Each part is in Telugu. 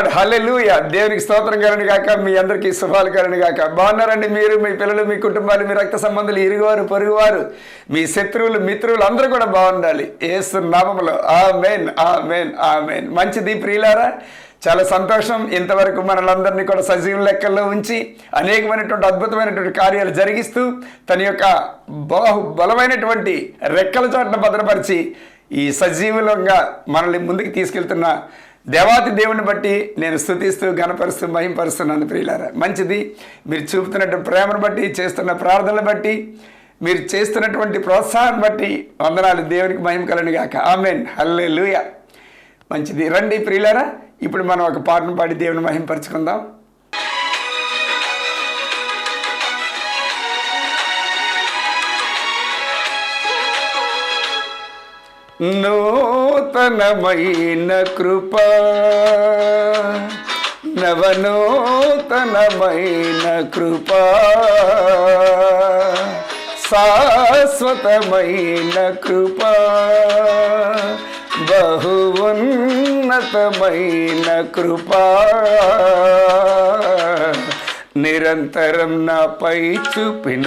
గాడ్ హల్లెలూయ. దేవునికి స్తోత్రం కరణి గాక మీ అందరికీ శుభాలు కరణి గాక. బాగున్నారండి మీరు మీ పిల్లలు మీ కుటుంబాలు మీ రక్త సంబంధులు ఇరుగువారు పొరుగువారు. మీ శత్రువులు మిత్రులు అందరూ కూడా బాగుండాలి. ఏసు నామంలో ఆ మెయిన్ ఆ మెయిన్ ఆ మెయిన్ మంచిది ప్రియులారా చాలా సంతోషం. ఇంతవరకు మనలందరినీ కూడా సజీవ లెక్కల్లో ఉంచి అనేకమైనటువంటి అద్భుతమైనటువంటి కార్యాలు జరిగిస్తూ తన యొక్క బాహు బలమైనటువంటి రెక్కల చాటును భద్రపరిచి ఈ సజీవులంగా మనల్ని ముందుకు తీసుకెళ్తున్న దేవాతి దేవుని బట్టి నేను స్థుతిస్తూ గణపరుస్తూ మహింపరుస్తున్నాను ప్రియులారా. మంచిది. మీరు చూపుతున్నట్టు ప్రేమను బట్టి చేస్తున్న ప్రార్థనలు బట్టి మీరు చేస్తున్నటువంటి ప్రోత్సాహం బట్టి వందనాలు. దేవునికి మహిమ కలను గాక. ఆమెన్. హల్లే మంచిది. రండి ప్రియులారా. ఇప్పుడు మనం ఒక పాటను పాడి దేవుని మహింపరచుకుందాం. నూతనమైన కృప నవనూతనమైన కృప శాశ్వతమైన కృప బహు ఉన్నతమైన కృప. నిరంతరం నాపై చూపిన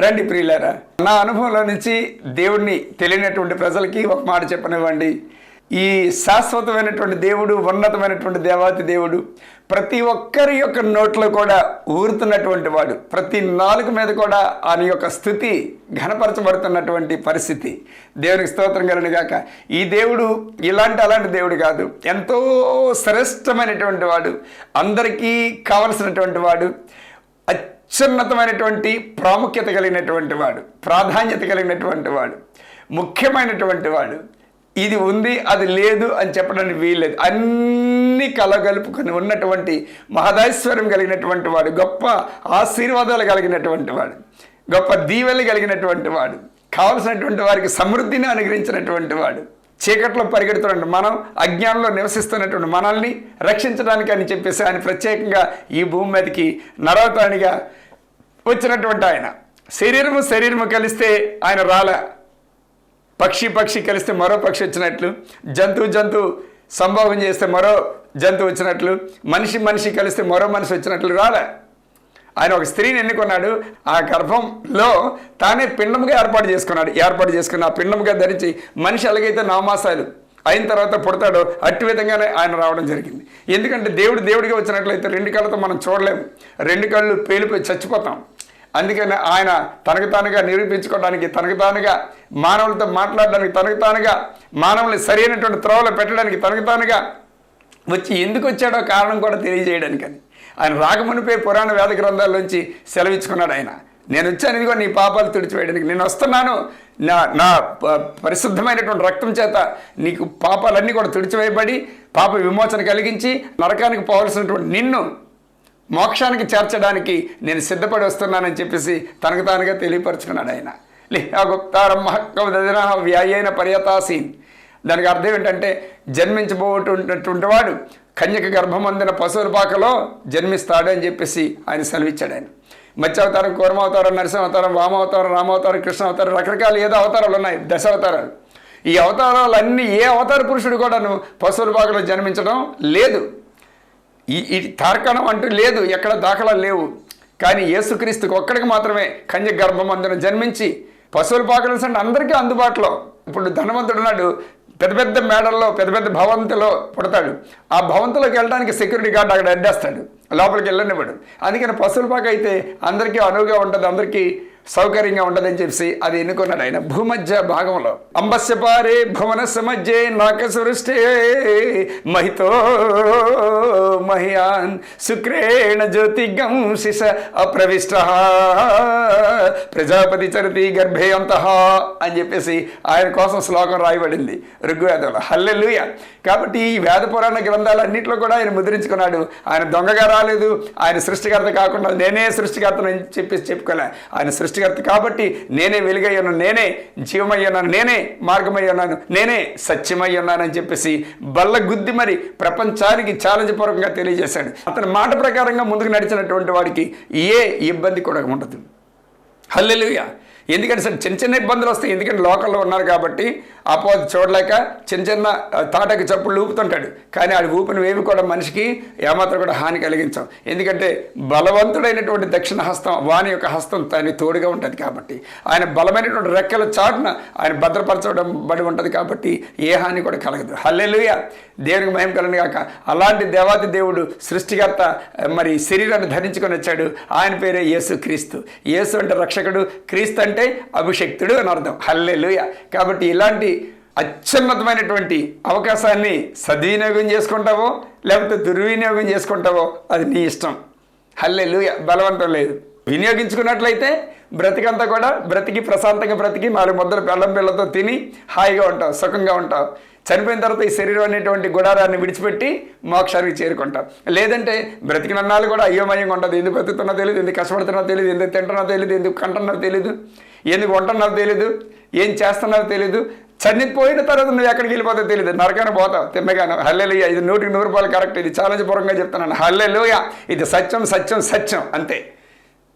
రండి ప్రియులారా. నా అనుభవంలో నుంచి దేవుడిని తెలియనటువంటి ప్రజలకి ఒక మాట చెప్పనివ్వండి. ఈ శాశ్వతమైనటువంటి దేవుడు ఉన్నతమైనటువంటి దేవాతి దేవుడు ప్రతి ఒక్కరి యొక్క నోట్లో కూడా ఊరుతున్నటువంటి వాడు. ప్రతి నాలుగు మీద కూడా ఆయన యొక్క స్థుతి ఘనపరచబడుతున్నటువంటి పరిస్థితి. దేవునికి స్తోత్రం కలిగిన గాక. ఈ దేవుడు ఇలాంటి అలాంటి దేవుడు కాదు. ఎంతో శ్రేష్టమైనటువంటి వాడు. అందరికీ కావలసినటువంటి వాడు. అత్యున్నతమైనటువంటి ప్రాముఖ్యత కలిగినటువంటి వాడు ప్రాధాన్యత కలిగినటువంటి వాడు ముఖ్యమైనటువంటి వాడు. ఇది ఉంది అది లేదు అని చెప్పడానికి వీల్లేదు. అన్ని కలగలుపుకొని ఉన్నటువంటి మహదైశ్వర్యం కలిగినటువంటి వాడు గొప్ప ఆశీర్వాదాలు కలిగినటువంటి వాడు గొప్ప దీవెలు కలిగినటువంటి వాడు కావలసినటువంటి వారికి సమృద్ధిని అనుగ్రహించినటువంటి వాడు చీకట్లో పరిగెడుతున్న మనం అజ్ఞానంలో నివసిస్తున్నటువంటి మనల్ని రక్షించడానికి అని చెప్పేసి ఆయన ప్రత్యేకంగా ఈ భూమి మీదకి నడవటానిగా వచ్చినటువంటి ఆయన. శరీరము శరీరము కలిస్తే ఆయన రాలే. పక్షి పక్షి కలిస్తే మరో పక్షి వచ్చినట్లు. జంతువు జంతువు సంభోగం చేస్తే మరో జంతువు వచ్చినట్లు. మనిషి మనిషి కలిస్తే మరో మనిషి వచ్చినట్లు రాలే. ఆయన ఒక స్త్రీని ఎన్నుకున్నాడు. ఆ గర్భంలో తానే పిండముగా ఏర్పాటు చేసుకున్నాడు. ఏర్పాటు చేసుకున్న ఆ పిండముగా ధరించి మనిషి ఎలాగైతే నామాసాలు అయిన తర్వాత పుడతాడో. అట్టి విధంగానే ఆయన రావడం జరిగింది. ఎందుకంటే దేవుడు దేవుడిగా వచ్చినట్లయితే రెండు కళ్ళతో మనం చూడలేము. రెండు కళ్ళు పేలిపోయి చచ్చిపోతాం. అందుకని ఆయన తనకు తానుగా నిరూపించుకోవడానికి తనకు తానుగా మానవులతో మాట్లాడడానికి తనకు తానుగా మానవుల్ని సరైనటువంటి త్రోవలో పెట్టడానికి తనకు తానుగా వచ్చి ఎందుకు వచ్చాడో కారణం కూడా తెలియజేయడానికని. ఆయన రాకమునిపై పురాణ వేద గ్రంథాల్లోంచి సెలవిచ్చుకున్నాడు ఆయన. నేను వచ్చాను ఇదిగో నీ పాపాలు తుడిచివేయడానికి. నేను వస్తున్నాను. నా నా ప- పరిశుద్ధమైనటువంటి రక్తం చేత నీకు పాపాలన్నీ కూడా తుడిచివేయబడి పాప విమోచన కలిగించి నరకానికి పోవలసినటువంటి నిన్ను మోక్షానికి చేర్చడానికి నేను సిద్ధపడి వస్తున్నానని చెప్పేసి తనకు తానుగా తెలియపరుచుకున్నాడు ఆయన. లిహాగుప్తారం మహక్కదిన వ్యాయైన పర్యతాసీన్. దానికి అర్థం ఏంటంటే జన్మించబోతున్నటువంటి వాడు కన్యక గర్భమందిన పశువుల పాకలో జన్మిస్తాడు అని చెప్పేసి ఆయన సెలవిచ్చాడు ఆయన. మత్స్యావతారం కూర్మావతారం నరసింహావతారం వామావతారం రామావతారం కృష్ణ అవతారం రకరకాల ఏదో అవతారాలు ఉన్నాయి దశ అవతారాలు ఈ అవతారాలన్నీ ఏ అవతార పురుషుడు కూడాను పశువుల భాగంలో జన్మించడం లేదు. ఈ తార్కణం తార్కాణం అంటూ లేదు ఎక్కడ దాఖలా లేవు. కానీ యేసుక్రీస్తుకు ఒక్కడికి మాత్రమే కన్య గర్భమందున జన్మించి పశువుల పాకలు అందరికీ అందుబాటులో. ఇప్పుడు ధనవంతుడు ఉన్నాడు పెద్ద పెద్ద మేడల్లో పెద్ద పెద్ద భవంతిలో పుడతాడు. ఆ భవంతిలోకి వెళ్ళడానికి సెక్యూరిటీ గార్డ్ అక్కడ అడ్డేస్తాడు. లోపలికి వెళ్ళనివ్వడు. అందుకని పశువుల పాక అయితే అందరికీ అనువుగా ఉంటుంది. అందరికీ సౌకర్యంగా ఉండదని చెప్పి అది ఎన్నుకున్నాడు ఆయన. భూమధ్య భాగంలో. అంబస్యపారే భువన సమధ్యే నాక సృష్టి మహితో మహియాన్ శుక్రేణ జ్యోతిగం శిశ అప్రవిష్ట. ప్రజాపతి చరితి గర్భే అంత అని చెప్పేసి ఆయన కోసం శ్లోకం రాయబడింది ఋగ్వేదంలో. హల్లెలుయ. కాబట్టి ఈ వేద పురాణ గ్రంథాలన్నింటిలో కూడా ఆయన ముద్రించుకున్నాడు. ఆయన దొంగగా రాలేదు. ఆయన సృష్టికర్త కాకుండా నేనే సృష్టికర్తను అని చెప్పేసి చెప్పుకోలే. ఆయన సృష్టికర్త కాబట్టి నేనే వెలుగై ఉన్నాను నేనే జీవమై ఉన్నాను నేనే మార్గమై ఉన్నాను నేనే సత్యమై ఉన్నానని చెప్పేసి బల్ల గుద్ది మరి ప్రపంచానికి ఛాలెంజ్ పూర్వకంగా తెలియజేశాడు. అతని మాట ప్రకారంగా ముందుకు నడిచినటువంటి వాడికి ఏ ఇబ్బంది కూడా ఉండదు. హల్లెలుయా. ఎందుకంటే సార్ చిన్న చిన్న ఇబ్బందులు వస్తాయి. ఎందుకంటే లోకల్లో ఉన్నారు కాబట్టి అపోజ్ చూడలేక చిన్న చిన్న తాటకు తాటకి చప్పులు ఊపుతుంటాడు. కానీ ఆడి ఊపిన వేవి కూడా మనిషికి ఏమాత్రం కూడా హాని కలిగించాం ఎందుకంటే బలవంతుడైనటువంటి దక్షిణ హస్తం వాని యొక్క హస్తం దాని తోడుగా ఉంటుంది కాబట్టి. ఆయన బలమైనటువంటి రెక్కల చాటున ఆయన భద్రపరచడం బడి ఉంటుంది కాబట్టి ఏ హాని కూడా కలగదు. హల్లెలుయ! దేవునికి మయం కలను కాక అలాంటి దేవాది దేవుడు సృష్టికర్త మరి శరీరాన్ని ధరించుకొని వచ్చాడు. ఆయన పేరే యేసు క్రీస్తు యేసు అంటే రక్షకుడు క్రీస్తు అంటే అభిషక్తుడు అని అర్థం. హల్లెలూయ. కాబట్టి ఇలాంటి అత్యున్నతమైనటువంటి అవకాశాన్ని సద్వినియోగం చేసుకుంటావో లేకపోతే దుర్వినియోగం చేసుకుంటావో అది నీ ఇష్టం. హల్లెలూయ. బలవంతం లేదు. వినియోగించుకున్నట్లయితే బ్రతికంతా కూడా బ్రతికి ప్రశాంతంగా బ్రతికి నాలుగు ముద్దలు బెల్లం పిల్లతో తిని హాయిగా ఉంటావు సుఖంగా ఉంటావు. చనిపోయిన తర్వాత ఈ శరీరం అనేటువంటి గుడారాన్ని విడిచిపెట్టి మోక్షానికి చేరుకుంటాం లేదంటే బ్రతికినన్నాళ్ళు కూడా అయోమయంగా ఉంటుంది ఎందుకు బ్రతుకుతున్నా తెలియదు ఎందుకు కష్టపడుతున్నా తెలియదు ఎందుకు తింటున్నా తెలియదు ఎందుకు కంటున్నా తెలియదు ఎందుకు వంటున్నావు తెలియదు ఏం చేస్తున్నావు తెలియదు చనిపోయిన తర్వాత నువ్వు ఎక్కడికి వెళ్ళిపోతావు తెలియదు నరకాన పోతావు తిమ్మగాను. హల్లెలుయ. ఇది నూటికి నూరు రూపాయలు కరెక్ట్. ఇది ఛాలెంజ్ పూర్వంగా చెప్తున్నాను. హల్లెలుయ. ఇది సత్యం సత్యం సత్యం. అంతే.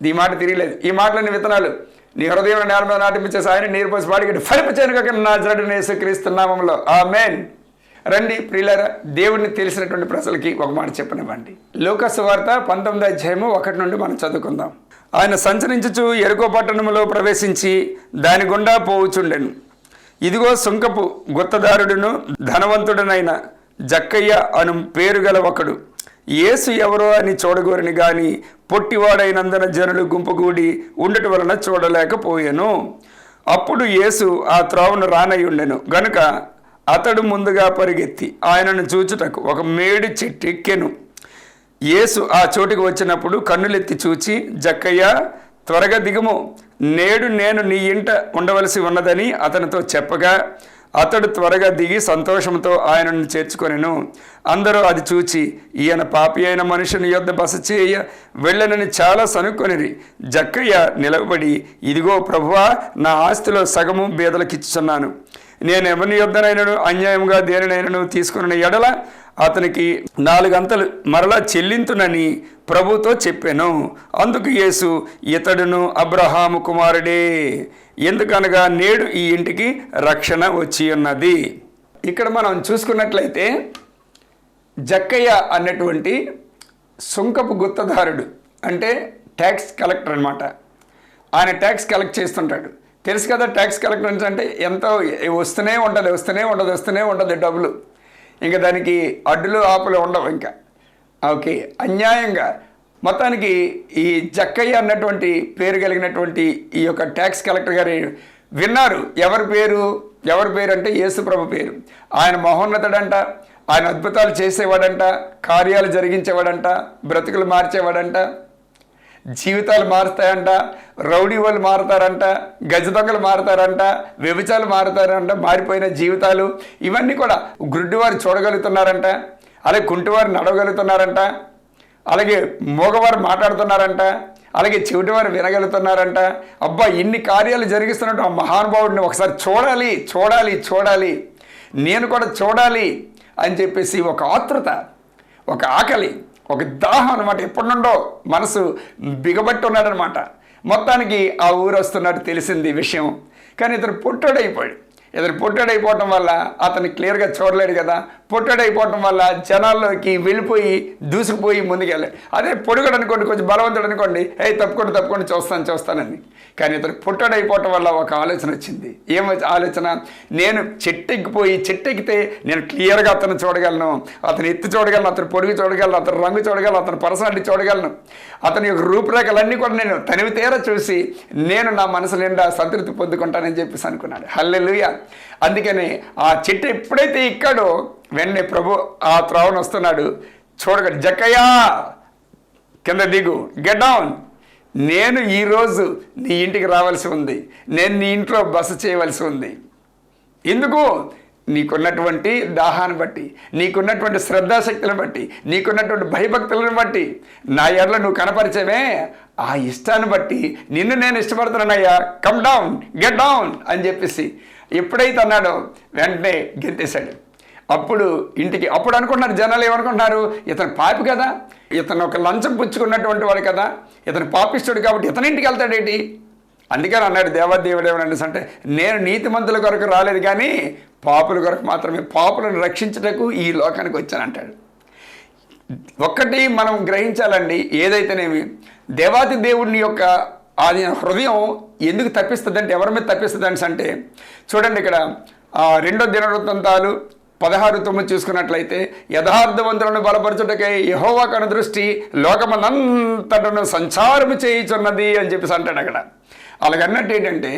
ఈ మాట తిరిగలేదు. ఈ మాటలని విత్తనాలు. నీ హృదయం నేల మీద నాటిపించేసి సాయని నీరు పోసి పాడికి ఫలిపచేను నా జడని యేసుక్రీస్తున్నామంలో ఆ మేన్ రండి ప్రియులారా దేవుడిని తెలిసినటువంటి ప్రజలకి ఒక మాట చెప్పనివ్వండి. లోకస్ వార్త పంతొమ్మిది అధ్యాయము ఒకటి నుండి మనం చదువుకుందాం. ఆయన సంచరించుచు ఎరుకో పట్టణములో ప్రవేశించి దాని గుండా పోవుచుండెను. ఇదిగో సుంకపు గుత్తదారుడును ధనవంతుడనైన జక్కయ్య అను పేరు గల ఒకడు యేసు ఎవరో అని చూడగోరని గాని పొట్టివాడైనందున జనులు గుంపుగూడి ఉండటం వలన చూడలేకపోయాను. అప్పుడు యేసు ఆ త్రోవను రానయ్యుండెను గనుక అతడు ముందుగా పరిగెత్తి ఆయనను చూచుటకు ఒక మేడి చెట్టు ఎక్కెను. యేసు ఆ చోటుకు వచ్చినప్పుడు కన్నులెత్తి చూచి జక్కయ్య త్వరగా దిగుము. నేడు నేను నీ ఇంట ఉండవలసి ఉన్నదని అతనితో చెప్పగా అతడు త్వరగా దిగి సంతోషంతో ఆయనను చేర్చుకొనెను. అందరూ అది చూచి ఈయన పాపి అయిన మనుషుని యొద్ద బస చేయ వెళ్ళనని చాలా సనుక్కొనిరి జక్కయ్య నిలబడి ఇదిగో ప్రభువా నా ఆస్తిలో సగము బేదలకిచ్చుచున్నాను. నేను ఎవరిని యొద్దనైనను అన్యాయంగా దేనినైనను తీసుకున్న ఎడల అతనికి నాలుగంతలు మరలా చెల్లింతునని ప్రభుతో చెప్పాను. అందుకు యేసు ఇతడును అబ్రహాము కుమారుడే. ఎందుకనగా నేడు ఈ ఇంటికి రక్షణ వచ్చి ఉన్నది. ఇక్కడ మనం చూసుకున్నట్లయితే జక్కయ్య అన్నటువంటి సుంకపు గుత్తదారుడు అంటే ట్యాక్స్ కలెక్టర్ అనమాట ఆయన ట్యాక్స్ కలెక్ట్ చేస్తుంటాడు. తెలుసు కదా ట్యాక్స్ కలెక్టర్ అంటే ఎంతో వస్తూనే ఉంటుంది వస్తూనే ఉండదు వస్తూనే ఉంటుంది డబ్బులు. ఇంకా దానికి అడ్డులు ఆపులు ఉండవు ఇంకా. ఓకే అన్యాయంగా మొత్తానికి ఈ జక్కయ్య అన్నటువంటి పేరు కలిగినటువంటి ఈ యొక్క ట్యాక్స్ కలెక్టర్ గారి విన్నారు. ఎవరి పేరు ఎవరి పేరు అంటే యేసుప్రభు పేరు. ఆయన మహోన్నతుడంట ఆయన అద్భుతాలు చేసేవాడంట కార్యాలు జరిగించేవాడంట బ్రతుకులు మార్చేవాడంట జీవితాలు మారుతాయంట రౌడీ వాళ్ళు మారుతారంట గజ దొంగలు మారుతారంట వ్యభిచాలు మారుతారంట మారిపోయిన జీవితాలు ఇవన్నీ కూడా గుడ్డివారు చూడగలుగుతున్నారంట అలాగే కుంటివారు నడవగలుగుతున్నారంట. అలాగే మగవారు మాట్లాడుతున్నారంట అలాగే చెవిటివారు వినగలుగుతున్నారంట. అబ్బా ఇన్ని కార్యాలు జరిగిస్తున్నట్టు ఆ మహానుభావుడిని ఒకసారి చూడాలి చూడాలి చూడాలి. నేను కూడా చూడాలి అని చెప్పేసి ఒక ఆతృత ఒక ఆకలి ఒక దాహం అనమాట ఎప్పటి నుండో మనసు బిగబట్టి ఉన్నాడనమాట మొత్తానికి ఆ ఊరు వస్తున్నట్టు తెలిసింది విషయం. కానీ ఇతను పుట్టడైపోయాడు. ఇతను పుట్టడైపోవటం వల్ల అతను క్లియర్గా చూడలేడు కదా. పొట్టడైపోవటం వల్ల జనాల్లోకి వెళ్ళిపోయి దూసుకుపోయి ముందుకెళ్ళాయి అదే పొడుగడు అనుకోండి కొంచెం బలవంతుడు అనుకోండి ఏ తప్పుకోండి తప్పుకోండి చూస్తాను చూస్తానని. కానీ ఇతను పుట్టడైపోవటం వల్ల ఒక ఆలోచన వచ్చింది. ఏం ఆలోచన? నేను చెట్టెక్కిపోయి చెట్టెక్కితే నేను క్లియర్గా అతను చూడగలను. అతను ఎత్తు చూడగలను అతను పొడుగు చూడగలను అతను రంగు చూడగలను అతను పర్సనాలిటీ చూడగలను. అతని యొక్క రూపురేఖలన్నీ కూడా నేను తనివి తీర చూసి నేను నా మనసు నిండా సంతృప్తి పొందుకుంటానని చెప్పేసి అనుకున్నాడు. హల్లెలూయ! అందుకని ఆ చెట్టు ఎప్పుడైతే ఎక్కాడో వెంటనే ప్రభు ఆ త్రావణ వస్తున్నాడు. చూడగడు జక్కయ్యా కింద దిగు గెట్ డౌన్ నేను ఈరోజు నీ ఇంటికి రావాల్సి ఉంది. నేను నీ ఇంట్లో బస చేయవలసి ఉంది. ఎందుకు? నీకున్నటువంటి దాహాన్ని బట్టి నీకున్నటువంటి శ్రద్ధాశక్తులను బట్టి నీకున్నటువంటి భయభక్తులను బట్టి నా ఎర్ల నువ్వు కనపరిచేవే. ఆ ఇష్టాన్ని బట్టి నిన్ను నేను ఇష్టపడుతున్నానయ్యా. కమ్ డౌన్ గెట్ డౌన్ అని చెప్పేసి ఎప్పుడైతే అన్నాడో వెంటనే గెంతేశాడు. అప్పుడు ఇంటికి అప్పుడు అనుకుంటున్నారు జనాలు ఏమనుకుంటున్నారు? ఇతను పాపి కదా ఇతను ఒక లంచం పుచ్చుకున్నటువంటి వాడు కదా ఇతను పాపిస్తుడు కాబట్టి ఇతని ఇంటికి వెళ్తాడేటి అందుకని అన్నాడు దేవదేవుడు ఏమన్నా అంటే నేను నీతిమంతుల కొరకు రాలేదు కానీ పాపుల కొరకు మాత్రమే పాపులను రక్షించటకు ఈ లోకానికి వచ్చానంటాడు ఒక్కటి మనం గ్రహించాలండి ఏదైతేనేమి దేవాది దేవుడిని యొక్క అది హృదయం ఎందుకు తప్పిస్తుంది అంటే ఎవరి మీద తప్పిస్తుంది అంటే చూడండి ఇక్కడ రెండో దినవృత్తాలు పదహారు తొమ్మిది చూసుకున్నట్లయితే యథార్థవంతులను బలపరచుటకై యహోవా కను దృష్టి లోకమనంతటను సంచారము చేయుచున్నది అని చెప్పేసి అంటాడు అక్కడ. అలాగన్నట్టు ఏంటంటే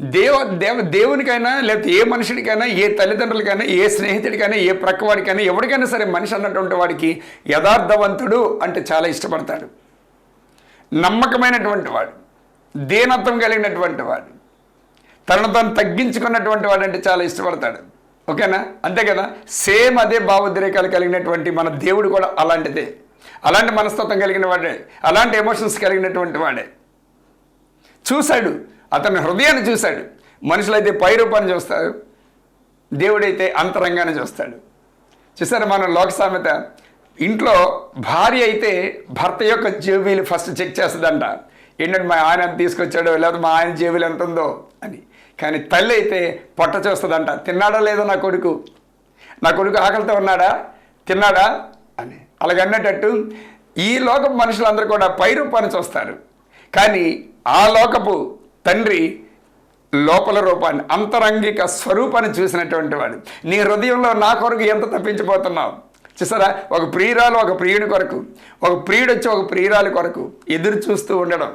దేవ దేవ దేవునికైనా లేకపోతే ఏ మనుషుడికైనా ఏ తల్లిదండ్రులకైనా ఏ స్నేహితుడికైనా ఏ ప్రక్కవాడికైనా ఎవరికైనా సరే మనిషి అన్నటువంటి వాడికి యథార్థవంతుడు అంటే చాలా ఇష్టపడతాడు. నమ్మకమైనటువంటి వాడు దీనత్వం కలిగినటువంటి వాడు తనను తాను తగ్గించుకున్నటువంటి వాడు అంటే చాలా ఇష్టపడతాడు. ఓకేనా? అంతే కదా? సేమ్ అదే భావోద్రేకాలు కలిగినటువంటి మన దేవుడు కూడా అలాంటిదే. అలాంటి మనస్తత్వం కలిగిన వాడే అలాంటి ఎమోషన్స్ కలిగినటువంటి వాడే. చూశాడు. అతని హృదయాన్ని చూశాడు. మనుషులైతే పై రూపాన్ని చూస్తారు. దేవుడైతే అంతరంగాన్ని చూస్తాడు. చూసారా మనం లోక సామెత? ఇంట్లో భార్య అయితే భర్త యొక్క జేబీలు ఫస్ట్ చెక్ చేస్తుందంట. ఏంటంటే మా ఆయన తీసుకొచ్చాడో లేకపోతే మా ఆయన జేబీలు ఎంత ఉందో అని. కానీ తల్లి అయితే పొట్ట చూస్తుందంట. తిన్నాడా లేదో నా కొడుకు? నా కొడుకు ఆకలితో ఉన్నాడా? తిన్నాడా? అని. అలాగన్నట్టు ఈ లోకపు మనుషులందరూ కూడా పై రూపాన్ని చూస్తారు. కానీ ఆ లోకపు తండ్రి లోపల రూపాన్ని అంతరంగిక స్వరూపాన్ని చూసినటువంటి వాడు. నీ హృదయంలో నా కొరకు ఎంత తప్పించిపోతున్నావు? చూసారా? ఒక ప్రియురాలు ఒక ప్రియుడి కొరకు ఒక ప్రియుడు వచ్చి ఒక ప్రియురాలి కొరకు ఎదురు చూస్తూ ఉండడం.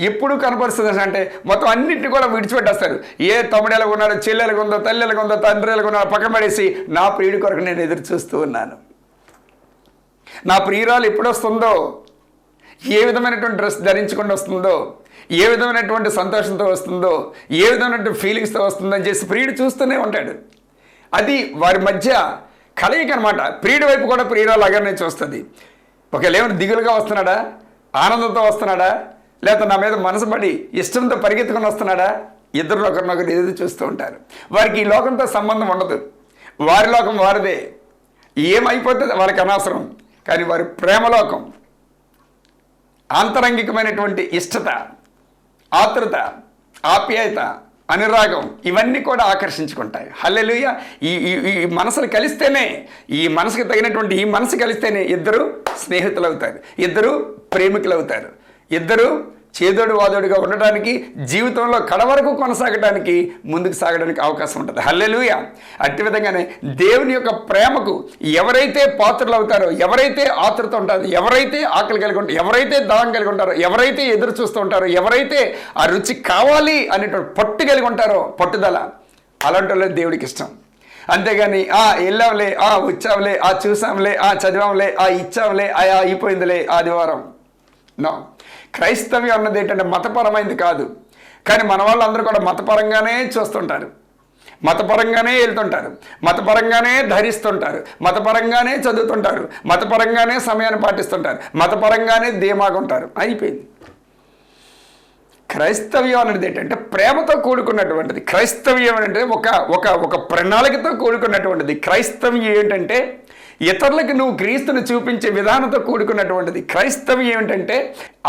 ఎప్పుడు కనపరుస్తుంది అంటే మొత్తం అన్నింటినీ కూడా విడిచిపెట్టేస్తారు. ఏ తమ్ముడేలకు ఉన్నారో చెల్లెలకు ఉందో తల్లి ఉందో తండ్రిలకు ఉన్నారో పక్కన పడేసి నా ప్రియుడి కొరకు నేను ఎదురు చూస్తూ ఉన్నాను. నా ప్రియురాలు ఎప్పుడు వస్తుందో ఏ విధమైనటువంటి డ్రెస్ ధరించకుండా వస్తుందో ఏ విధమైనటువంటి సంతోషంతో వస్తుందో ఏ విధమైనటువంటి ఫీలింగ్స్తో వస్తుందో అని చేసి ప్రియుడు చూస్తూనే ఉంటాడు. అది వారి మధ్య కలయిక అనమాట ప్రియుడి వైపు కూడా ప్రియురాలు అగర్నే చూస్తుంది. ఒకవేళ ఏమైనా దిగులుగా వస్తున్నాడా? ఆనందంతో వస్తున్నాడా? లేకపోతే నా మీద మనసు పడి ఇష్టంతో పరిగెత్తుకొని వస్తున్నాడా? ఇద్దరు ఒకరినొకరు ఎదురు చూస్తూ ఉంటారు. వారికి ఈ లోకంతో సంబంధం ఉండదు. వారి లోకం వారిదే. ఏమైపోతుంది? వారికి అనవసరం. కానీ వారి ప్రేమలోకం ఆంతరంగికమైనటువంటి ఇష్టత ఆతృత ఆప్యాయత అనురాగం ఇవన్నీ కూడా ఆకర్షించుకుంటాయి. హల్లెలూయ! ఈ ఈ మనసులు కలిస్తేనే ఈ మనసుకు తగినటువంటి ఈ మనసు కలిస్తేనే ఇద్దరు స్నేహితులు అవుతారు ఇద్దరు ప్రేమికులు అవుతారు ఇద్దరు చేదోడు వాదోడుగా ఉండటానికి జీవితంలో కడ వరకు కొనసాగడానికి ముందుకు సాగడానికి అవకాశం ఉంటుంది. హల్లెలుయ! అట్టి విధంగానే దేవుని యొక్క ప్రేమకు ఎవరైతే పాత్రలు అవుతారో ఎవరైతే ఆతృత ఉంటారో ఎవరైతే ఆకలి కలిగి ఉంటారో ఎవరైతే దాహం కలిగి ఉంటారో ఎవరైతే ఎదురు చూస్తూ ఉంటారో ఎవరైతే ఆ రుచి కావాలి అనేటువంటి పట్టు కలిగి ఉంటారో పట్టుదల అలాంటి వాళ్ళే దేవుడికి ఇష్టం. అంతేగాని ఆ వెళ్ళాంలే ఆ వచ్చాంలే ఆ చూసాంలే ఆ చదివాంలే ఆ ఇచ్చాంలే ఆ అయిపోయిందిలే ఆదివారం. నో. క్రైస్తవ్యం అన్నది ఏంటంటే మతపరమైనది కాదు. కానీ మన వాళ్ళందరూ కూడా మతపరంగానే చూస్తుంటారు. మతపరంగానే వెళ్తుంటారు. మతపరంగానే ధరిస్తుంటారు. మతపరంగానే చదువుతుంటారు. మతపరంగానే సమయాన్ని పాటిస్తుంటారు. మతపరంగానే ధీమాగా ఉంటారు అయిపోయింది. క్రైస్తవ్యం అనేది ఏంటంటే ప్రేమతో కూడుకున్నటువంటిది. క్రైస్తవ్యం అంటే ఒక ఒక ఒక ప్రణాళికతో కూడుకున్నటువంటిది. క్రైస్తవ్యం ఏంటంటే ఇతరులకు నువ్వు క్రీస్తుని చూపించే విధానంతో కూడుకున్నటువంటిది. క్రైస్తవం ఏమిటంటే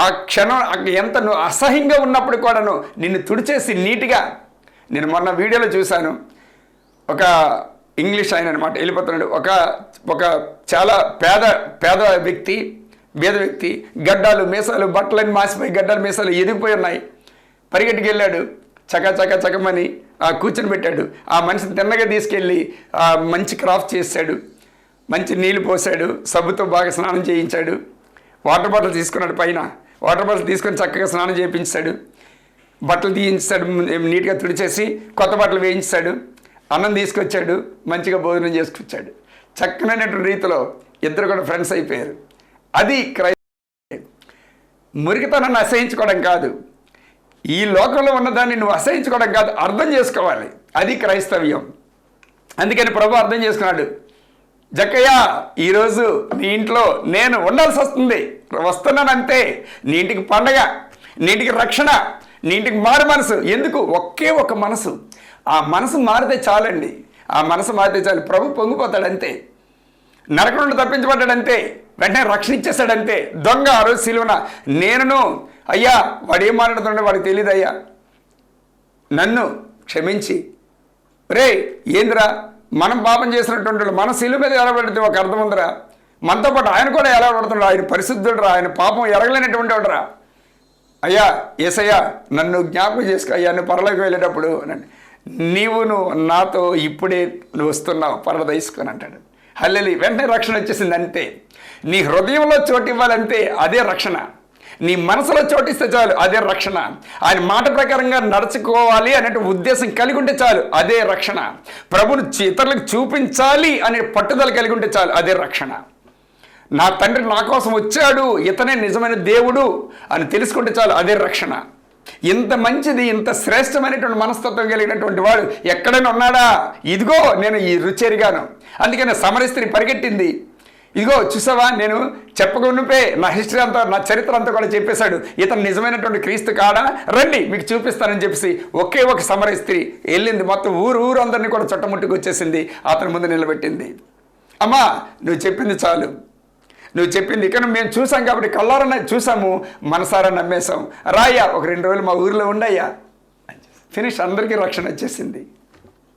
ఆ క్షణం ఎంత నువ్వు అసహ్యంగా ఉన్నప్పుడు కూడాను నిన్ను తుడిచేసి నీట్గా నేను మొన్న వీడియోలో చూశాను. ఒక ఇంగ్లీష్ ఆయన అనమాట వెళ్ళిపోతున్నాడు. ఒక ఒక చాలా పేద పేద వ్యక్తి పేద వ్యక్తి గడ్డాలు మీసాలు బట్టలన్నీ మాసిపోయి గడ్డాలు మీసాలు ఎదిగిపోయి ఉన్నాయి. పరిగెట్టుకు వెళ్ళాడు. చక చక చకమని ఆ కూర్చొని పెట్టాడు. ఆ మనిషిని తిన్నగా తీసుకెళ్ళి మంచి క్రాఫ్ట్ చేశాడు మంచి నీళ్ళు పోసాడు సబ్బుతో బాగా స్నానం చేయించాడు. వాటర్ బాటిల్ తీసుకున్నాడు పైన. వాటర్ బాటిల్ తీసుకొని చక్కగా స్నానం చేయించాడు. బట్టలు తీయించాడు నీట్గా తుడిచేసి కొత్త బట్టలు వేయించాడు. అన్నం తీసుకొచ్చాడు మంచిగా భోజనం చేసుకొచ్చాడు. చక్కనైనటువంటి రీతిలో ఇద్దరు కూడా ఫ్రెండ్స్ అయిపోయారు. అది క్రై మురికితనాన్ని అసహించుకోవడం కాదు. ఈ లోకంలో ఉన్నదాన్ని నువ్వు అసహించుకోవడం కాదు అర్థం చేసుకోవాలి. అది క్రైస్తవ్యం. అందుకని ప్రభు అర్థం చేసుకున్నాడు. జక్కయ్య ఈరోజు నీ ఇంట్లో నేను ఉండాల్సి వస్తుంది. వస్తున్నాను అంతే నీ ఇంటికి పండగ నీ ఇంటికి రక్షణ నీ ఇంటికి మారు మనసు. ఎందుకు? ఒకే ఒక మనసు. ఆ మనసు మారితే చాలండి. ఆ మనసు మారితే చాలు. ప్రభు పొంగిపోతాడంతే. నరక నరకం నుండి తప్పించబడ్డాడంతే. వెంటనే రక్షణ ఇచ్చేస్తాడంతే దొంగ ఆ రోజు సిలువన. నేనును అయ్యా వాడు ఏం మాట్లాడుతుండే వాడికి తెలియదు అయ్యా నన్ను క్షమించి. రే ఏందిరా? మనం పాపం చేసినటువంటి మన శిలు మీద ఎలా ఒక అర్థం ఉందిరా. మనతో పాటు ఆయన కూడా ఎలా పడుతున్నాడు ఆయన పరిశుద్ధుడురా ఆయన పాపం ఎరగలేనటువంటి వాడురా. అయ్యా ఏసయ్యా నన్ను జ్ఞాపకం చేసుకో అయ్యా నువ్వు పరలోకి వెళ్ళేటప్పుడు నీవును నీవు నువ్వు నాతో ఇప్పుడే నువ్వు వస్తున్నావు పరద తీసుకొని అంటాడు. హల్లెలి వెంటనే రక్షణ వచ్చేసింది అంతే. నీ హృదయంలో చోటు ఇవ్వాలంటే అదే రక్షణ. నీ మనసులో చోటిస్తే చాలు అదే రక్షణ. ఆయన మాట ప్రకారంగా నడుచుకోవాలి అనే ఉద్దేశం కలిగి ఉంటే చాలు అదే రక్షణ. ప్రభుని ఇతరులకు చూపించాలి అనే పట్టుదల కలిగి ఉంటే చాలు అదే రక్షణ. నా తండ్రి నా కోసం వచ్చాడు ఇతనే నిజమైన దేవుడు అని తెలుసుకుంటే చాలు అదే రక్షణ. ఇంత మంచిది ఇంత శ్రేష్టమైనటువంటి మనస్తత్వం కలిగినటువంటి వాడు ఎక్కడైనా ఉన్నాడా? ఇదిగో నేను ఈ రుచేరిగాను. అందుకని సమరస్త్రి పరిగెట్టింది. ఇదిగో చూసావా నేను చెప్పకుండాపే నా హిస్టరీ అంతా నా చరిత్ర అంతా కూడా చెప్పేశాడు. ఇతను నిజమైనటువంటి క్రీస్తు కాడా? రండి మీకు చూపిస్తానని చెప్పేసి ఒకే ఒక సమర స్త్రీ వెళ్ళింది. మొత్తం ఊరు ఊరు అందరినీ కూడా చుట్టముట్టుకు వచ్చేసింది. అతని ముందు నిలబెట్టింది. అమ్మా నువ్వు చెప్పింది చాలు. నువ్వు చెప్పింది ఇక్కడ మేము చూసాం కాబట్టి కళ్ళారన్న చూసాము మనసారా నమ్మేశాం. రాయ్యా ఒక రెండు రోజులు మా ఊరిలో ఉండయ్యా. ఫినిష్ అందరికీ రక్షణ వచ్చేసింది.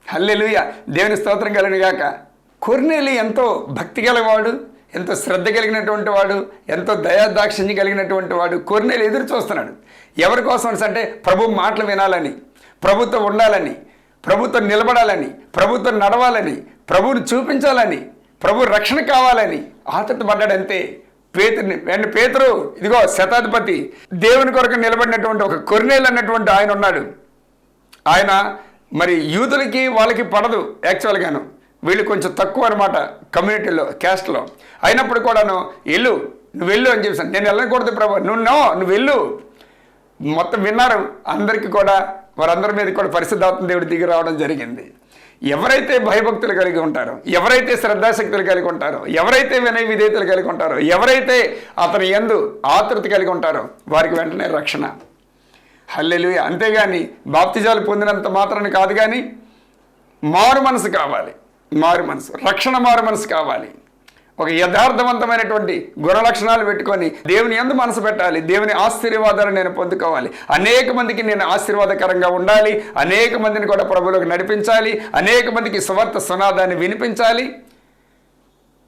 హల్లెలూయ. దేవుని స్తోత్రం కలిగినగాక కొర్నేలి ఎంతో భక్తి గలవాడు ఎంతో శ్రద్ధ కలిగినటువంటి వాడు ఎంతో దయాదాక్షిణ్యం కలిగినటువంటి వాడు కొర్నేలు ఎదురు చూస్తున్నాడు. ఎవరి కోసం అంటే ప్రభు మాటలు వినాలని ప్రభుత్వం ఉండాలని ప్రభుత్వం నిలబడాలని ప్రభుత్వం నడవాలని ప్రభువుని చూపించాలని ప్రభు రక్షణ కావాలని ఆతృతపడ్డాడంతే పేతుని అండ్ పేతురు ఇదిగో శతాధిపతి దేవుని కొరకు నిలబడినటువంటి ఒక కొర్నేలు అన్నటువంటి ఆయన ఉన్నాడు. ఆయన మరి యూదులకి వాళ్ళకి పడదు యాక్చువల్గాను వీళ్ళు కొంచెం తక్కువ అనమాట కమ్యూనిటీలో క్యాస్ట్లో. అయినప్పుడు కూడాను వెళ్ళు నువ్వు వెళ్ళు అని చెప్పాను నేను వెళ్ళకూడదు ప్రభా నువ్వు నో నువ్వు వెళ్ళు. మొత్తం విన్నారు. అందరికీ కూడా వారందరి మీద కూడా పరిశుద్ధాత్మ దేవుడు దిగి రావడం జరిగింది. ఎవరైతే భయభక్తులు కలిగి ఉంటారో ఎవరైతే శ్రద్ధాశక్తులు కలిగి ఉంటారో ఎవరైతే వినయ విధేయతలు కలిగి ఉంటారో ఎవరైతే అతని ఎందు ఆతృత కలిగి ఉంటారో వారికి వెంటనే రక్షణ. హల్లెలు అంతేగాని బాప్తిజాలు పొందినంత మాత్రాన్ని కాదు కానీ మారు మనసు కావాలి. మారు మనసు రక్షణ మారు మనసు కావాలి. ఒక యథార్థవంతమైనటువంటి గుణ లక్షణాలు పెట్టుకొని దేవుని ఎందు మనసు పెట్టాలి దేవుని ఆశీర్వాదాలు నేను పొందుకోవాలి. అనేక మందికి నేను ఆశీర్వాదకరంగా ఉండాలి అనేక మందిని కూడా ప్రభువులకు నడిపించాలి అనేక మందికి స్వార్థ సునాదాన్ని వినిపించాలి.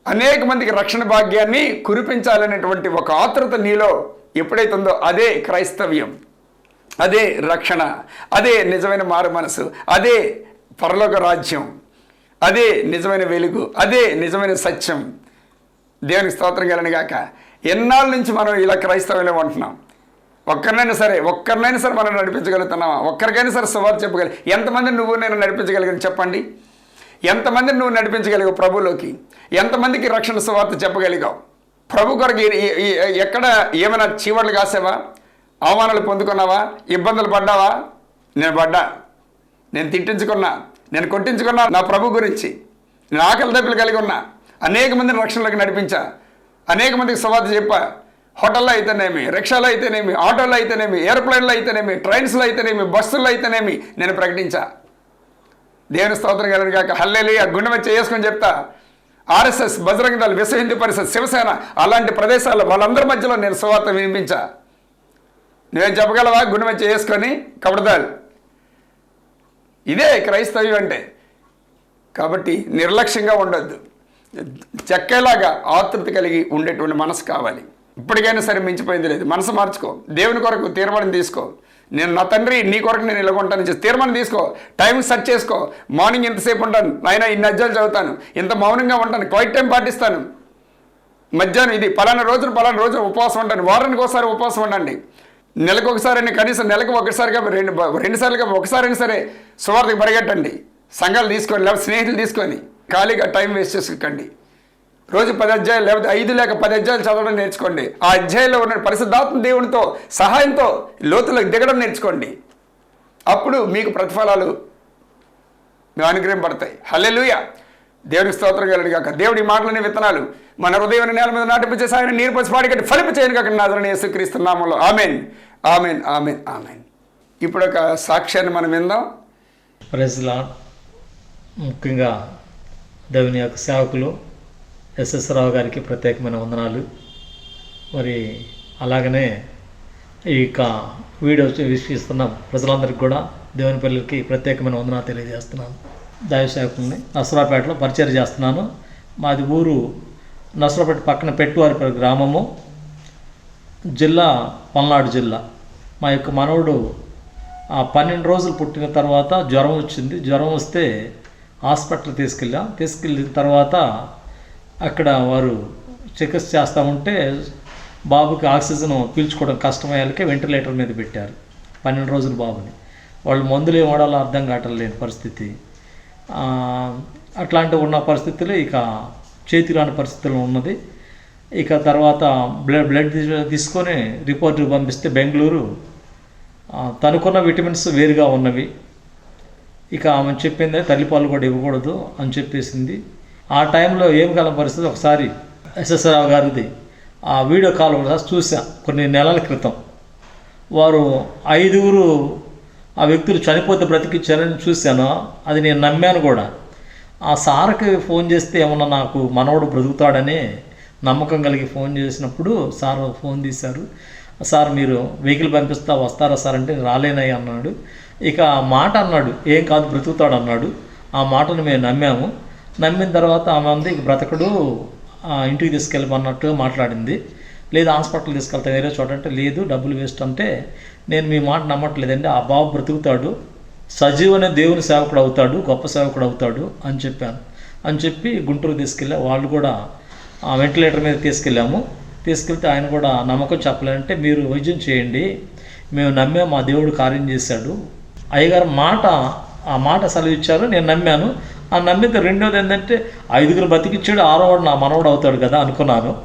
అనేక మందికి రక్షణ భాగ్యాన్ని కురిపించాలనేటువంటి ఒక ఆతృత నీలో ఎప్పుడైతే ఉందో అదే క్రైస్తవ్యం అదే రక్షణ అదే నిజమైన మారు మనసు అదే పరలోక రాజ్యం. అదే నిజమైన వెలుగు అదే నిజమైన సత్యం. దేవునికి స్తోత్రం కలని గాక. ఎన్నాళ్ళ నుంచి మనం ఇలా క్రైస్తవులే ఉంటున్నాం? ఒక్కరినైనా సరే ఒక్కరినైనా సరే మనం నడిపించగలుగుతున్నావా ఒక్కరికైనా సరే సువార్త చెప్పగలి ఎంతమంది నువ్వు నేను నడిపించగలిగాను చెప్పండి? ఎంతమంది నువ్వు నడిపించగలిగావు ప్రభులోకి? ఎంతమందికి రక్షణ సువార్త చెప్పగలిగావు? ప్రభు కొరకు ఎక్కడ ఏమైనా చీవట్లు కాసావా? అవమానాలు పొందుకున్నావా? ఇబ్బందులు పడ్డావా? నేను పడ్డా. నేను తిట్టించుకున్నా. నేను కొట్టించుకున్నా నా ప్రభు గురించి నేను ఆకలి దెబ్బలు కలిగి ఉన్నా అనేక మందిని రక్షణలోకి నడిపించా అనేక మందికి సువార్త చెప్పా. హోటల్లో అయితేనేమి రిక్షాలో అయితేనేమి ఆటోలో అయితేనేమి ఏరోప్లేన్లో అయితేనేమి ట్రైన్స్లో అయితేనేమి బస్సుల్లో అయితేనేమి నేను ప్రకటించా. దేవుని స్తోత్రం కలిగిన కాక హల్లేలి ఆ గుండె మీద చేసుకొని చెప్తా. ఆర్ఎస్ఎస్ బజరంగ దళ విశ్వ హిందూ పరిషత్ శివసేన అలాంటి ప్రదేశాల్లో వాళ్ళందరి మధ్యలో నేను సువార్త వినిపించా. నేను చెప్పగలవా? గుండె మీద చేసుకొని కబడదాలు. ఇదే క్రైస్తవ్యం అంటే. కాబట్టి నిర్లక్ష్యంగా ఉండొద్దు. చెక్కేలాగా ఆతృత కలిగి ఉండేటువంటి మనసు కావాలి. ఇప్పటికైనా సరే మించిపోయింది లేదు. మనసు మార్చుకో. దేవుని కొరకు తీర్మానం తీసుకో. నేను నా తండ్రి నీ కొరకు నేను ఇలాగుంటాను చేసి తీర్మానం తీసుకో. టైం సెట్ చేసుకో. మార్నింగ్ ఎంతసేపు ఉంటాను? నాయన ఇన్ని అధ్యాయులు చదువుతాను. ఇంత మౌనంగా ఉంటాను. క్వైట్ టైం పాటిస్తాను. మధ్యాహ్నం ఇది పలానా రోజులు పలానా రోజులు ఉపవాసం ఉంటాను. వారానికి ఒకసారి ఉపవాసం ఉండండి. నెలకు ఒకసారి కనీసం నెలకు ఒకసారిగా రెండు రెండు సార్లుగా ఒకసారైనా సరే సువార్తకు పరిగెట్టండి. సంఘాలు తీసుకొని లేకపోతే స్నేహితులు తీసుకొని ఖాళీగా టైం వేస్ట్ చేసుకోకండి. రోజు పది అధ్యాయులు లేకపోతే ఐదు లేక పది అధ్యాయులు చదవడం నేర్చుకోండి. ఆ అధ్యాయంలో ఉన్న పరిశుద్ధాత్మ దేవునితో సహాయంతో లోతులకు దిగడం నేర్చుకోండి. అప్పుడు మీకు ప్రతిఫలాలు అనుగ్రహం పడతాయి. హల్లెలూయ! దేవుని స్తోత్రం కలిగి కాక దేవుడి మాటలని విత్తనాలు మన హృదయం నేల మీద నాటిపించే ఆయన నీరు పసి పాడికట్టి ఫలిప చేయను కాక నాదరని యేసుక్రీస్తు నామంలో. ఆమెన్. Amen amen amen. ఇప్పుడు ఒక సాక్ష్యాన్ని మనం విందాం. ప్రజలా ముఖ్యంగా దేవుని యొక్క సేవకులు ఎస్ఎస్ రావు గారికి ప్రత్యేకమైన వందనాలు. మరి అలాగనే ఈ యొక్క వీడియో వీక్షిస్తున్న ప్రజలందరికీ కూడా దేవుని పిల్లలకి ప్రత్యేకమైన వందనాలు తెలియజేస్తున్నాను. దైవ సేవకుల్ని నసరాపేటలో పరిచయం చేస్తున్నాను. మాది ఊరు నసరాపేట పక్కన పెట్టువారిపల్లి గ్రామము. జిల్లా పల్నాడు జిల్లా. మా యొక్క మనవడు ఆ పన్నెండు రోజులు పుట్టిన తర్వాత జ్వరం వచ్చింది. జ్వరం వస్తే హాస్పిటల్ తీసుకెళ్ళాం. తీసుకెళ్ళిన తర్వాత అక్కడ వారు చికిత్స చేస్తూ ఉంటే బాబుకి ఆక్సిజన్ పీల్చుకోవడం కష్టమయ్యాలకే వెంటిలేటర్ మీద పెట్టారు. పన్నెండు రోజులు బాబుని. వాళ్ళు మందులు ఏం వాడాలో అర్థం కావటం లేని పరిస్థితి. అట్లాంటి ఉన్న పరిస్థితులు ఇక చేతి రాని పరిస్థితుల్లో ఉన్నది. ఇక తర్వాత బ్లడ్ బ్లడ్ తీసుకొని రిపోర్ట్ పంపిస్తే బెంగళూరు. తనుకున్న తనకున్న విటమిన్స్ వేరుగా ఉన్నవి. ఇక ఆమె చెప్పింది తల్లిపాలు కూడా ఇవ్వకూడదు అని చెప్పేసింది. ఆ టైంలో ఏం కల పరిస్థితి? ఒకసారి ఎస్ఎస్ఆర్ గారిది. ఆ వీడియో కాల్ కూడా చూసా కొన్ని నెలల క్రితం. వారు ఐదుగురు ఆ వ్యక్తులు చనిపోతే బ్రతికిచ్చారని చూశాను. అది నేను నమ్మాను కూడా. ఆ సార్కి ఫోన్ చేస్తే ఏమన్నా నాకు మనవడు బ్రతుకుతాడని నమ్మకం కలిగి ఫోన్ చేసినప్పుడు సార్ ఫోన్ తీశారు. సార్ మీరు వెహికల్ పంపిస్తా వస్తారా సార్? అంటే రాలేనయ్య అన్నాడు. ఇక ఆ మాట అన్నాడు. ఏం కాదు బ్రతుకుతాడు అన్నాడు. ఆ మాటను మేము నమ్మాము. నమ్మిన తర్వాత ఆమె అంది "ఇక బ్రతకడు ఇంటికి తీసుకెళ్ళమన్నట్టు మాట్లాడింది. లేదు హాస్పిటల్ తీసుకెళ్తా వేరే చోట అంటే లేదు డబ్బులు వేస్ట్ అంటే నేను మీ మాట నమ్మట్లేదండి ఆ బాబు బ్రతుకుతాడు. సజీవనే దేవుని సేవకుడు అవుతాడు గొప్ప సేవకుడు అవుతాడు అని చెప్పాను. అని చెప్పి గుంటూరు తీసుకెళ్ళి. వాళ్ళు కూడా వెంటిలేటర్ మీద తీసుకెళ్ళాము. తీసుకెళ్తే ఆయన కూడా నమ్మకం చెప్పలేదంటే మీరు వైద్యం చేయండి. మేము నమ్మే మా దేవుడు కార్యం చేశాడు. అయ్యగారు మాట ఆ మాట సెలవు ఇచ్చారు. నేను నమ్మాను. ఆ నమ్మితే రెండోది ఏంటంటే ఐదుగురు బతికిచ్చాడు ఆరోవాడు నా మనవడు అవుతాడు కదా అనుకున్నాను.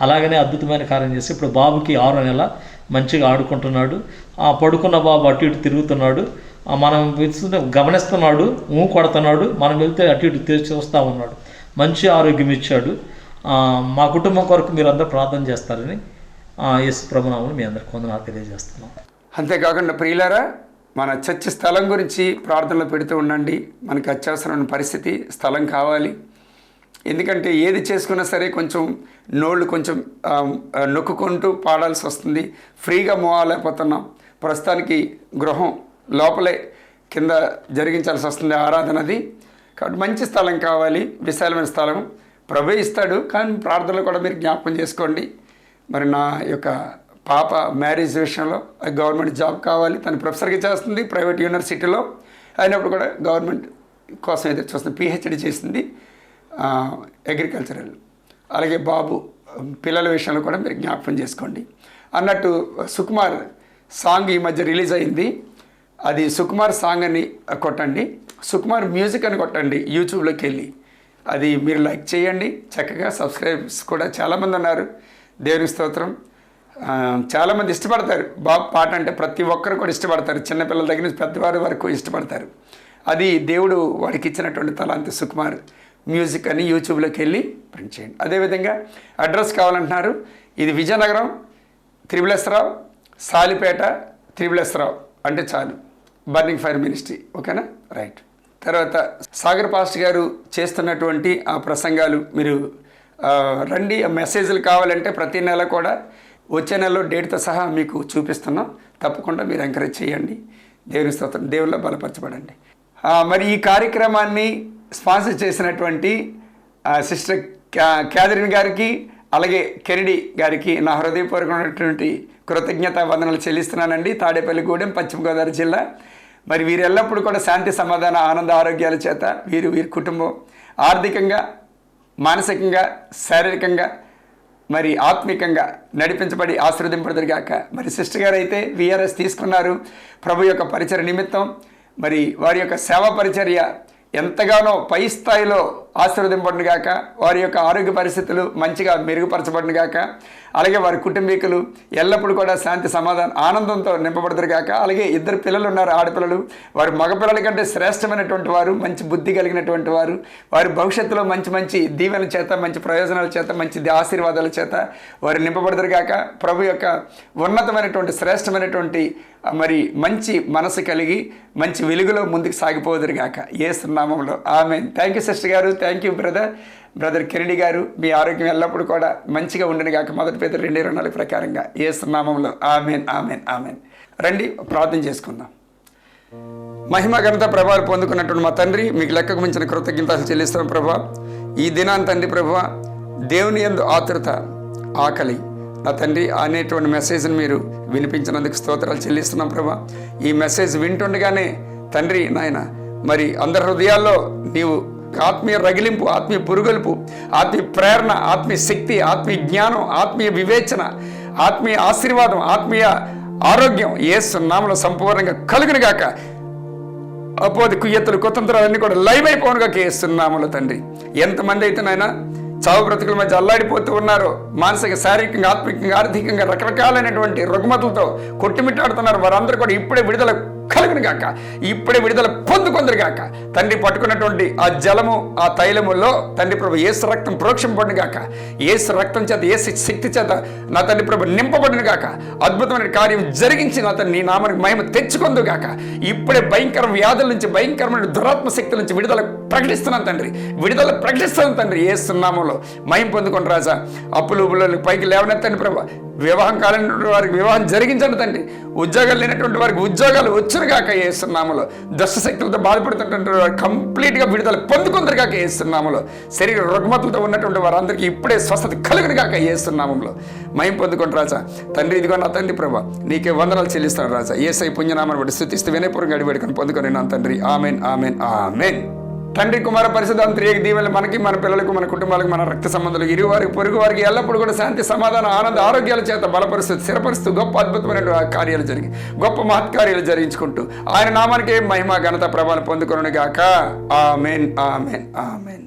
అలాగనే అద్భుతమైన కార్యం చేసి ఇప్పుడు బాబుకి ఆరో నెల మంచిగా ఆడుకుంటున్నాడు. ఆ పడుకున్న బాబు అటు ఇటు తిరుగుతున్నాడు. ఆ మనం చూస్తుంటే గమనిస్తున్నాడు ఊ కొడుతున్నాడు. మనం వెళ్తే అటు ఇటు తెరిచి చూస్తూ ఉన్నాడు. మంచి ఆరోగ్యం ఇచ్చాడు. మా కుటుంబం కొరకు మీరు అందరూ ప్రార్థన చేస్తారని యేసు ప్రభునామని మీ అందరికి కొందనాలు తెలియజేస్తున్నాం. అంతేకాకుండా ప్రియులారా మన చర్చ స్థలం గురించి ప్రార్థనలు పెడుతూ ఉండండి. మనకి అత్యవసరమైన పరిస్థితి స్థలం కావాలి. ఎందుకంటే ఏది చేసుకున్నా సరే కొంచెం నోళ్ళు కొంచెం నొక్కుకుంటూ పాడాల్సి వస్తుంది. ఫ్రీగా మోవాలేకపోతున్నాం ప్రస్తుతానికి గృహం లోపలే కింద జరిగించాల్సి వస్తుంది ఆరాధనది. కాబట్టి మంచి స్థలం కావాలి విశాలమైన స్థలం. ప్రభు ఇస్తాడు కానీ ప్రార్థనలు కూడా మీరు జ్ఞాపకం చేసుకోండి. మరి నా యొక్క పాప మ్యారేజ్ విషయంలో గవర్నమెంట్ జాబ్ కావాలి తను ప్రొఫెసర్గా చేస్తుంది ప్రైవేట్ యూనివర్సిటీలో అయినప్పుడు కూడా గవర్నమెంట్ కోసం ఎదురు చూస్తుంది పిహెచ్డి చేసింది అగ్రికల్చరల్. అలాగే బాబు పిల్లల విషయంలో కూడా మీరు జ్ఞాపకం చేసుకోండి. అన్నట్టు సుకుమార్ సాంగ్ ఈ మధ్య రిలీజ్ అయింది. అది సుకుమార్ సాంగ్ అని కొట్టండి. సుకుమార్ మ్యూజిక్ అని కొట్టండి యూట్యూబ్లోకి వెళ్ళి. అది మీరు లైక్ చేయండి. చక్కగా సబ్స్క్రైబ్స్ కూడా చాలామంది ఉన్నారు. దేవుని స్తోత్రం. చాలామంది ఇష్టపడతారు. బాబు పాట అంటే ప్రతి ఒక్కరు కూడా ఇష్టపడతారు. చిన్నపిల్లల దగ్గర నుంచి పెద్దవారి వరకు ఇష్టపడతారు. అది దేవుడు వాడికి ఇచ్చినటువంటి తలాంతి సుకుమార్ మ్యూజిక్ అని యూట్యూబ్లోకి వెళ్ళి ప్రింట్ చేయండి. అదేవిధంగా అడ్రస్ కావాలంటున్నారు. ఇది విజయనగరం త్రిబులేశ్వరరావు సాలిపేట త్రిబులేశ్వరరావు. అంటే చాలు. Burning fire ministry. ఓకేనా? రైట్. తర్వాత సాగర్ పాస్ట్ గారు చేస్తున్నటువంటి ఆ ప్రసంగాలు మీరు రండి ఆ మెసేజ్లు కావాలంటే ప్రతి నెల కూడా వచ్చే నెలలో డేట్తో సహా మీకు చూపిస్తున్నాం. తప్పకుండా మీరు ఎంకరేజ్ చేయండి. దేవుని స్తోత్రం. దేవుళ్ళ బలపరచబడండి. మరి ఈ కార్యక్రమాన్ని స్పాన్సర్ చేసినటువంటి సిస్టర్ క్యా- క్యాథరిన్ గారికి అలాగే కెరిడి గారికి నా హృదయపూర్వకమైనటువంటి కృతజ్ఞత వందనలు చెల్లిస్తున్నానండి. తాడేపల్లిగూడెం పశ్చిమ గోదావరి జిల్లా. మరి వీరు ఎల్లప్పుడూ కూడా శాంతి సమాధాన ఆనంద ఆరోగ్యాల చేత వీరు వీరి కుటుంబం ఆర్థికంగా మానసికంగా శారీరకంగా మరి ఆత్మికంగా నడిపించబడి ఆశీర్వదింపడదురుగాక మరి సిస్టర్ గారు అయితే విఆర్ఎస్ తీసుకున్నారు. ప్రభు యొక్క పరిచయ నిమిత్తం మరి వారి యొక్క సేవా పరిచర్య ఎంతగానో పై స్థాయిలో ఆశీర్వదింపడినగాక వారి యొక్క ఆరోగ్య పరిస్థితులు మంచిగా మెరుగుపరచబడినగాక అలాగే వారి కుటుంబీకులు ఎల్లప్పుడూ కూడా శాంతి సమాధానం ఆనందంతో నింపబడతారు గాక అలాగే ఇద్దరు పిల్లలు ఉన్నారు ఆడపిల్లలు. వారి మగపిల్లల కంటే శ్రేష్టమైనటువంటి వారు మంచి బుద్ధి కలిగినటువంటి వారు. వారి భవిష్యత్తులో మంచి మంచి దీవెనల చేత మంచి ప్రయోజనాల చేత మంచి ఆశీర్వాదాల చేత వారు నింపబడతారు గాక. ప్రభు యొక్క ఉన్నతమైనటువంటి శ్రేష్టమైనటువంటి మరి మంచి మనసు కలిగి మంచి వెలుగులో ముందుకు సాగిపోదురు గాక. ఏ నామంలో ఆమె థ్యాంక్ యూ సిస్టర్ గారు. థ్యాంక్ యూ బ్రదర్ బ్రదర్ కిరణి గారు మీ ఆరోగ్యం ఎల్లప్పుడూ కూడా మంచిగా ఉండను గాక. మొదటి పేద రెండు ఇరవై నాలుగు ప్రకారంగా ఏ నామంలో ఆమెన్ ఆమెన్ ఆమెన్. రండి ప్రార్థన చేసుకుందాం. మహిమ ఘనత ప్రభావాలు పొందుకున్నటువంటి మా తండ్రి మీకు లెక్కకు మించిన కృతజ్ఞతలు చెల్లిస్తాం ప్రభా. ఈ దినాన్ని తండ్రి ప్రభా దేవుని యందు ఆతృత ఆకలి నా తండ్రి అనేటువంటి మెసేజ్ని మీరు వినిపించినందుకు స్తోత్రాలు చెల్లిస్తున్నాం ప్రభా. ఈ మెసేజ్ వింటుండగానే తండ్రి నాయన మరి అందరి హృదయాల్లో నీవు ఆత్మీయ రగిలింపు ఆత్మీయ పురుగొలుపు ఆత్మీయ ప్రేరణ ఆత్మీయ శక్తి ఆత్మీయ జ్ఞానం ఆత్మీయ వివేచన ఆత్మీయ ఆశీర్వాదం ఆత్మీయ ఆరోగ్యం ఏ సున్నామలో సంపూర్ణంగా కలుగును గాక. అపోది కుయ్యత్తులు కుతంత్రాలన్నీ కూడా లైవ్ అయిపోనుగా సున్నామలో తండ్రి. ఎంతమంది అయితే నాయన చావు బ్రతుకుల మధ్య అల్లాడిపోతూ ఉన్నారు. మానసిక శారీరకంగా ఆత్మికంగా ఆర్థికంగా రకరకాలైనటువంటి రుగ్మతులతో కొట్టుమిట్టాడుతున్నారు. వారందరూ కూడా ఇప్పుడే విడుదల కలుగును గాక ఇప్పుడే విడుదల పొందుకొందరు గాక తండ్రి పట్టుకున్నటువంటి ఆ జలము ఆ తైలములో తండ్రి ప్రభు ఏసు రక్తం ప్రోక్షింపబడిన గాక ఏసు రక్తం చేత ఏసు శక్తి చేత నా తండ్రి ప్రభు నింపబడిన గాక అద్భుతమైన కార్యం జరిగించి నా తండ్రి నీ నామానికి మహిమ తెచ్చుకొందు గాక ఇప్పుడే భయంకర వ్యాధుల నుంచి భయంకరమైన దురాత్మ శక్తుల నుంచి విడుదల ప్రకటిస్తున్నాను తండ్రి. విడుదల ప్రకటిస్తున్నాను తండ్రి ఏసు నామంలో. మహిమ పొందుకొని రాజా. అప్పులు ఉప్పులు పైకి లేవనెత్తండి ప్రభు. వివాహం కాలేనటువంటి వారికి వివాహం జరిగించండి తండ్రి. ఉద్యోగాలు లేనటువంటి వారికి ఉద్యోగాలు వచ్చును కాక ఏస్తున్నాములో దుష్ట శక్తులతో బాధపడుతున్నటువంటి వారు కంప్లీట్గా విడుదల పొందుకుందరుగాక ఏస్తున్నాములో శరీర రుగ్మతులతో ఉన్నటువంటి వారందరికీ ఇప్పుడే స్వస్థత కలుగునుగాక ఏస్తున్నామంలో మహిమ పొందుకొని రాజా. తండ్రి ఇదిగో నా తండ్రి ప్రభా. నీకే వందనాలు చెల్లిస్తాను రాజా. ఏసై పుణ్యనామాన్ని బట్టి స్థుతిస్తూ వినయపూర్వకంగా అడివేడుకొని పొందుకొని నా తండ్రి. Amen amen amen. తండ్రి కుమార పరిశుధాంతరియ దీవెనలు మనకి మన పిల్లలకు మన కుటుంబాలకు మన రక్త సంబంధాలు ఇరు వారికి పొరుగు వారికి ఎల్లప్పుడూ కూడా శాంతి సమాధానం ఆనంద ఆరోగ్యాల చేత బలపరుస్తూ స్థిరపరుస్తూ గొప్ప అద్భుతమైన కార్యాలు జరిగి గొప్ప మహత్కార్యాలు జరిగించుకుంటూ ఆయన నామానికి మహిమ ఘనత ప్రభావం పొందుకొనుగాక. Amen amen amen.